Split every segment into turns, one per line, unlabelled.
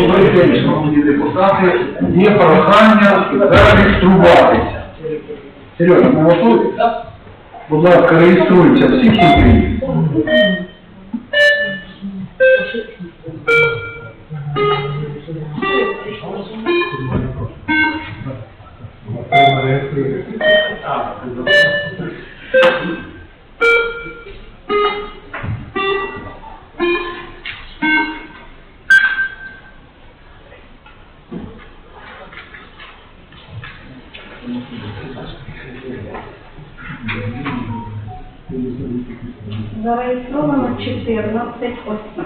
Добрий день, шановні депутати. Є прохання зареєструватися. Сережа, ми готові? Будь ласка, реєструйте всі хімії.
Зареєстровано 14 осіб.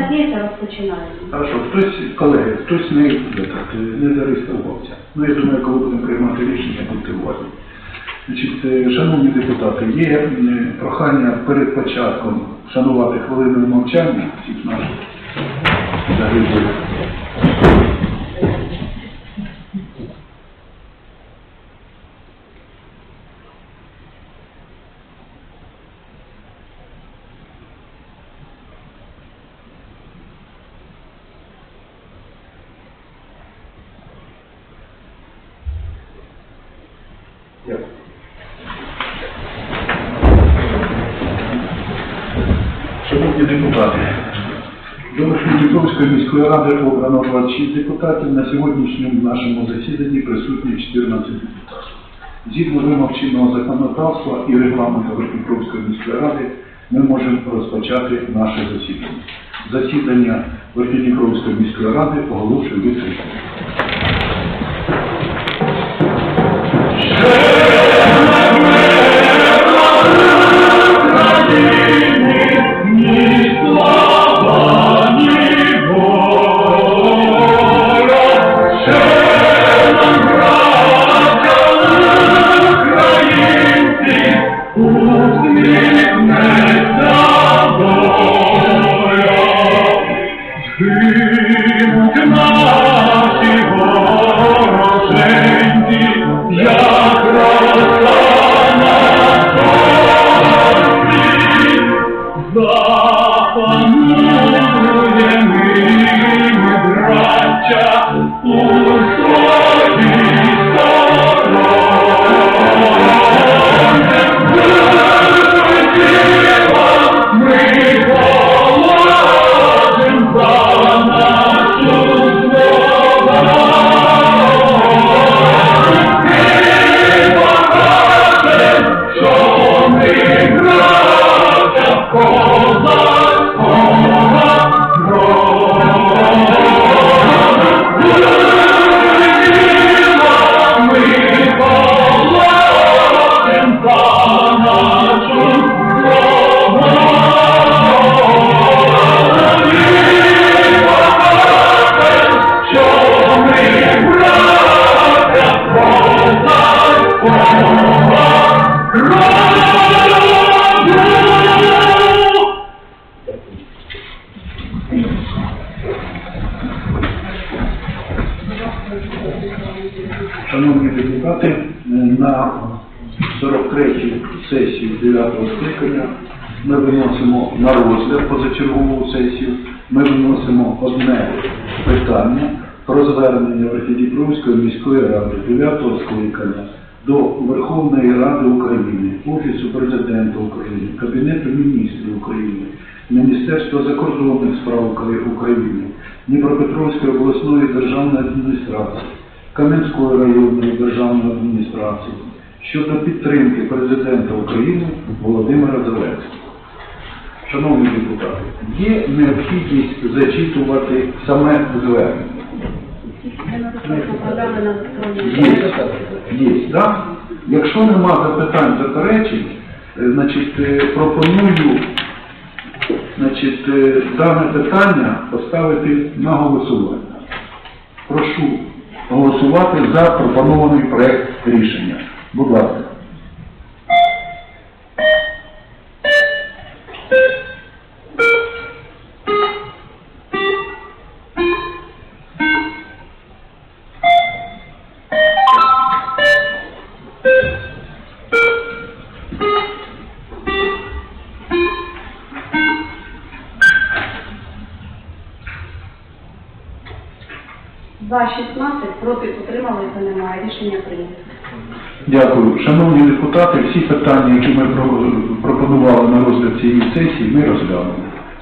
Нас є, розпочинаємо.
Хорошо, хтось, колеги, хтось не, так, не зареєструвався. Ну, я думаю, коли будемо приймати рішення, будьте уважні. Значить, е, шановні депутати, є е, прохання перед початком шанувати хвилиною мовчання всіх наших загиблих. Дякую. Шановні депутати, до Верхньодніпровської міської ради обрано 26 депутатів. На сьогоднішньому нашому засіданні присутні 14 депутатів. Згідно вимог чинного законодавства і регламенту Верхньодніпровської міської ради, ми можемо розпочати наше засідання. Засідання Верхньодніпровської міської ради оголошую відкритим. 43-ю сесію 9-го скликання. Ми виносимо на розгляд позачергову сесію, ми виносимо одне питання про звернення Верхідніпровської міської ради 9-го скликання до Верховної Ради України, Офісу Президента України, Кабінету міністрів України, Міністерства закордонних справ України, Дніпропетровської обласної державної адміністрації, Кам'янської районної державної адміністрації щодо підтримки президента України Володимира Зеленського. Шановні депутати, є необхідність зачитувати саме звернення. Є, є, так? Якщо нема запитань, заперечень, е, значить, е, пропоную значить, е, дане питання поставити на голосування. Прошу голосувати за пропонований проект рішення. Будь ласка.
За 16 проти утрималися немає. Рішення прийнято.
Дякую. Шановні депутати, всі питання, які ми пропонували на розгляд цієї сесії, ми розглянули.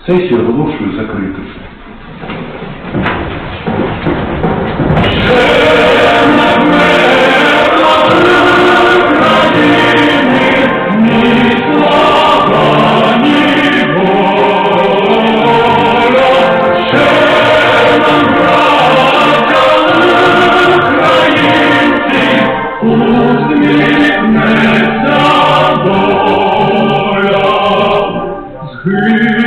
Сесію оголошую закритою.
Please.